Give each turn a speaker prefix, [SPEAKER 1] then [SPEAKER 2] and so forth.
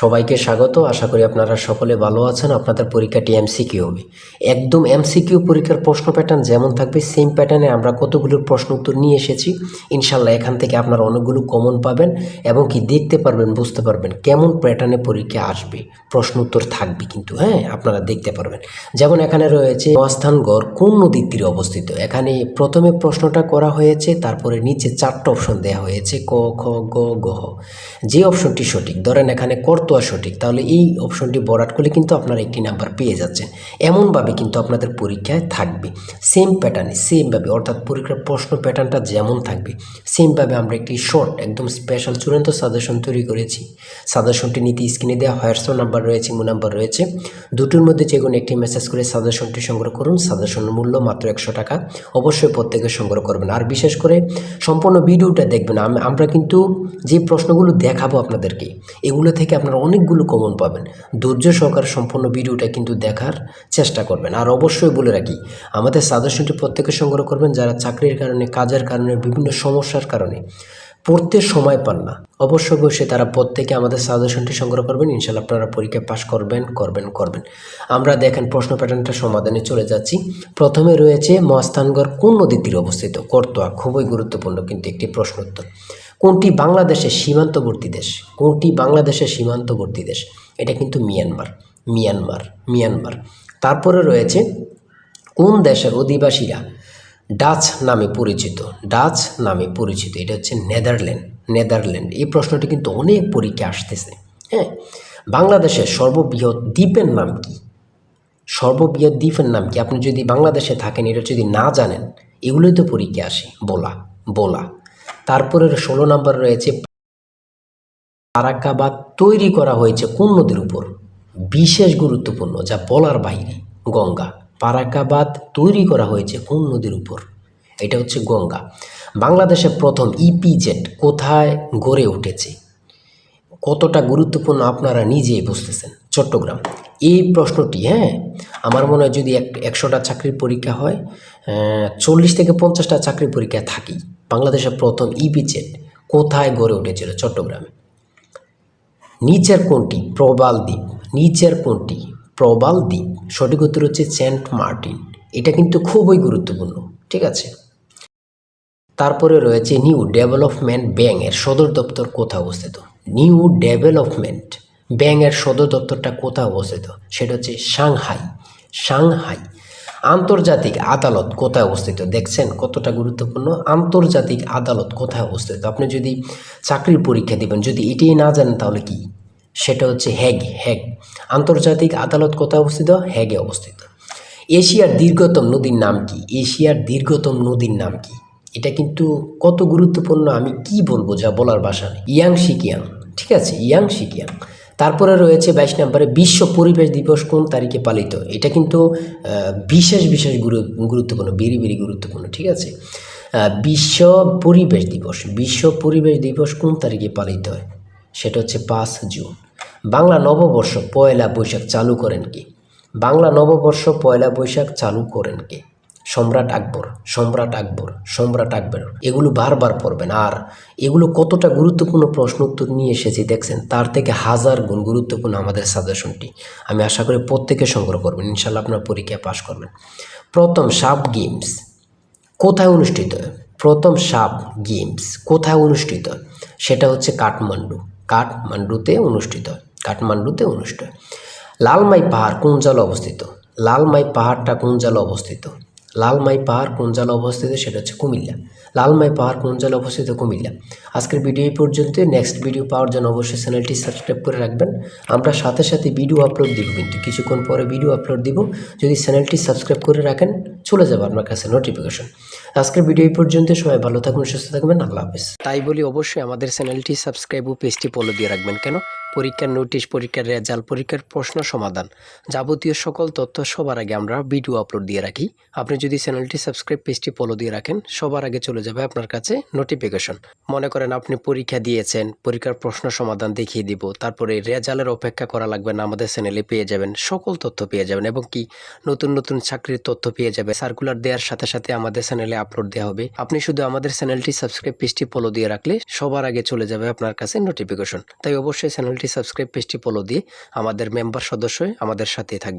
[SPEAKER 1] সবাইকে স্বাগত। আশা করি আপনারা সকলে ভালো আছেন। আপনাদের পরীক্ষাটি এমসিকিউ হবে। একদম এমসিকিউ পরীক্ষার প্রশ্ন প্যাটার্ন যেমন থাকবে সেম প্যাটার্নে আমরা কতগুলো প্রশ্ন উত্তর নিয়ে এসেছি। ইনশাল্লাহ এখান থেকে আপনারা অনেকগুলো কমন পাবেন এবং কি দেখতে পারবেন, বুঝতে পারবেন কেমন প্যাটার্নে পরীক্ষা আসবে। প্রশ্ন উত্তর থাকবে কিন্তু হ্যাঁ আপনারা দেখতে পারবেন। যেমন এখানে রয়েছে মহাস্থানগড় কোন নদীর তীরে অবস্থিত? এখানে প্রথমে প্রশ্নটা করা হয়েছে, তারপরে নিচে চারটা অপশন দেওয়া হয়েছে, ক, খ, গ গ যে অপশনটি সঠিক, ধরেন এখানে কর্তোয়া সঠিক? তাহলে এই অপশনটি বরাট করলে কিন্তু আপনারা একটি নাম্বার পেয়ে যাচ্ছেন। এমনভাবে কিন্তু আপনাদের পরীক্ষায় থাকবে। সেম প্যাটার্নে সেমভাবে অর্থাৎ পরীক্ষার প্রশ্ন প্যাটার্নটা যেমন থাকবে সেমভাবে আমরা একটি শর্ট একদম স্পেশাল চূড়ান্ত সাজেশন তৈরি করেছি। সাজেশনটি নিতে স্ক্রিনে দেওয়া হোয়াটসঅ্যাপ নাম্বার রয়েছে মো নাম্বার রয়েছে। দুটোর মধ্যে যে কোনো একটি মেসেজ করে সাজেশনটি সংগ্রহ করুন। সাজেশনের মূল্য মাত্র একশো টাকা। অবশ্যই প্রত্যেকে সংগ্রহ করবেন। আর বিশেষ করে সম্পূর্ণ ভিডিওটা দেখবেন। আমরা কিন্তু যে প্রশ্নগুলো দেখাবো আপনাদেরকে, এগুলো থেকে আপনারা অনেকগুলো কমন পাবেন। ধৈর্য সহকারে সম্পূর্ণ ভিডিওটা কিন্তু দেখার চেষ্টা করবেন। আর অবশ্যই বলে রাখি, আমাদের সাজেশনটি প্রত্যেকে সংগ্রহ করবেন যারা চাকরির কারণে, কাজের কারণে, বিভিন্ন সমস্যার কারণে। পড়তে সময় পান না। অবশ্যই অবশ্যই তারা প্রত্যেকে আমাদের সাজেশনটি সংগ্রহ করবেন। ইনশাল্লাহ আপনারা পরীক্ষা পাশ করবেন করবেন করবেন। আমরা দেখেন প্রশ্ন প্যাটার্নটা সমাধানে চলে যাচ্ছি। প্রথমে রয়েছে মহাস্থানগড় কোন নদীর তীরে অবস্থিত? কর্তোয়া, খুবই গুরুত্বপূর্ণ কিন্তু একটি প্রশ্ন উত্তর। কোনটি বাংলাদেশের সীমান্তবর্তী দেশ? কোনটি বাংলাদেশের সীমান্তবর্তী দেশ? এটা কিন্তু মিয়ানমার মিয়ানমার মিয়ানমার। তারপরে রয়েছে কোন দেশের অধিবাসীরা ডাচ নামে পরিচিত? ডাচ নামে পরিচিত, এটা হচ্ছে নেদারল্যান্ড নেদারল্যান্ড। এই প্রশ্নটি কিন্তু অনেক পরীক্ষা আসতেছে হ্যাঁ? বাংলাদেশের সর্ববৃহৎ দ্বীপের নাম কি? সর্ববৃহৎ দ্বীপের নাম কি? আপনি যদি বাংলাদেশে থাকেন, এটা যদি না জানেন, এগুলোই তো পরীক্ষা আসে, বলা বলা। তারপরে ষোলো নম্বর রয়েছে, আরাকাবাদ তৈরি করা হয়েছে কোন নদীর উপর। বিশেষ গুরুত্বপূর্ণ, যা বলার বাইরে। গঙ্গা পারাকাবাদ তৈরি করা হয়েছে কোন নদীর উপর। এটা হচ্ছে গঙ্গা। বাংলাদেশে প্রথম ইপিজেট কোথায় গড়ে উঠেছে? কতটা গুরুত্বপূর্ণ আপনারা নিজেই বুঝতেছেন। চট্টগ্রাম। এই প্রশ্নটি হ্যাঁ আমার মনে হয় যদি এক, একশোটা চাকরির পরীক্ষা হয় চল্লিশ থেকে পঞ্চাশটা চাকরির পরীক্ষা থাকি বাংলাদেশের প্রথম ইপিজেট কোথায় গড়ে উঠেছিল চট্টগ্রামে? নিচের কোনটি প্রবাল দ্বীপ? নিচের কোনটি প্রবাল দ্বীপ? সঠিক উত্তর হচ্ছে সেন্ট মার্টিন। এটা কিন্তু খুবই গুরুত্বপূর্ণ, ঠিক আছে? তারপরে রয়েছে নিউ ডেভেলপমেন্ট ব্যাংকের সদর দপ্তর কোথায় অবস্থিত? নিউ ডেভেলপমেন্ট ব্যাংকের সদর দপ্তরটা কোথায় অবস্থিত? সেটা হচ্ছে সাংহাই। সাংহাই আন্তর্জাতিক আদালত কোথায় অবস্থিত? দেখছেন কতটা গুরুত্বপূর্ণ? আন্তর্জাতিক আদালত কোথায় অবস্থিত? আপনি যদি চাকরির পরীক্ষা দিবেন, যদি এটাই না জানেন তাহলে কি? সেটা হচ্ছে হ্যাগ হ্যাগ। আন্তর্জাতিক আদালত কোথায় অবস্থিত? হ্যাগে অবস্থিত। এশিয়ার দীর্ঘতম নদীর নাম কি? এশিয়ার দীর্ঘতম নদীর নাম কি? এটা কিন্তু কত গুরুত্বপূর্ণ আমি কি বলব যা বলার ভাষা ইয়াং শিকিয়াং ঠিক আছে? ইয়াং শিকিয়াং তারপরে রয়েছে বাইশ নম্বরে বিশ্ব পরিবেশ দিবস কোন তারিখে পালিত? এটা কিন্তু বিশেষ বিশেষ গুরু, গুরুত্বপূর্ণ বেরি বেরি গুরুত্বপূর্ণ, ঠিক আছে? বিশ্ব পরিবেশ দিবস, বিশ্ব পরিবেশ দিবস কোন তারিখে পালিত হয়? সেটা হচ্ছে পাঁচ জুন। বাংলা নববর্ষ পয়লা বৈশাখ চালু করেন কি? বাংলা নববর্ষ পয়লা বৈশাখ চালু করেন কে? সম্রাট আকবর সম্রাট আকবর সম্রাট আকবর। এগুলো বারবার পড়বেন। আর এগুলো কতটা গুরুত্বপূর্ণ প্রশ্ন উত্তর নিয়ে এসেছি, দেখছেন, তার থেকে হাজার গুণ গুরুত্বপূর্ণ আমাদের সাজেশনটি আমি আশা করি প্রত্যেকে সংগ্রহ করবেন ইনশাল্লাহ আপনার পরীক্ষায় পাশ করবেন। প্রথম সাব গেমস কোথায় অনুষ্ঠিত? প্রথম সাব গেমস কোথায় অনুষ্ঠিত? সেটা হচ্ছে কাঠমান্ডু। কাঠমান্ডুতে অনুষ্ঠিত কাঠমান্ডুতে অনুষ্ঠিত। লালমাই পাহাড় কোন জলে অবস্থিত? লালমাই পাহাড়টা কোন জলে অবস্থিত? লালমাই পাহাড় কোন জলে অবস্থিত সেটা হচ্ছে কুমিল্লা। লালমাই পাহাড় কোন জলে অবস্থিত কুমিল্লা। আজকের ভিডিও এই পর্যন্ত। নেক্সট ভিডিও পাওয়ার জন্য অবশ্যই চ্যানেলটি সাবস্ক্রাইব করে রাখবেন। আমরা সাথে সাথে ভিডিও আপলোড দিব কিন্তু। কিছুক্ষণ পরে ভিডিও আপলোড দিব। যদি চ্যানেলটি সাবস্ক্রাইব করে রাখেন, চলে যাবে আপনার কাছে নোটিফিকেশন আজকের ভিডিও এই পর্যন্ত। সবাই ভালো থাকবেন সুস্থ থাকবেন। আল্লাহ হাফেজ। তাই বলি অবশ্যই আমাদের চ্যানেলটি সাবস্ক্রাইব ও পেজটি ফলো দিয়ে রাখবেন। কেন? পরীক্ষার নোটিশ পরীক্ষার রেজাল্ট পরীক্ষার প্রশ্ন সমাধান যাবতীয় সকল তথ্য সবার আগে আমরা ভিডিও আপলোড দিয়ে রাখি। আপনি যদি চ্যানেলটি সাবস্ক্রাইব পেজটি ফলো দিয়ে রাখেন, সবার আগে চলে যাবে আপনার কাছে নোটিফিকেশন মনে করেন আপনি পরীক্ষা দিয়েছেন, পরীক্ষার প্রশ্ন সমাধান দেখিয়ে দিব, তারপরে রেজাল্টের অপেক্ষা করা লাগবে না, আমাদের চ্যানেলে পেয়ে যাবেন, সকল তথ্য পেয়ে যাবেন এবং কি নতুন নতুন চাকরির তথ্য পেয়ে যাবে। সার্কুলার দেওয়ার সাথে সাথে আমাদের চ্যানেলে আপলোড দেওয়া হবে। আপনি শুধু আমাদের চ্যানেলটি সাবস্ক্রাইব পেজটি ফলো দিয়ে রাখলে সবার আগে চলে যাবে আপনার কাছে নোটিফিকেশন তাই অবশ্যই চ্যানেলটি সাবস্ক্রাইব পেজটি ফলো দিয়ে আমাদের মেম্বার সদস্য আমাদের সাথেই থাকবেন।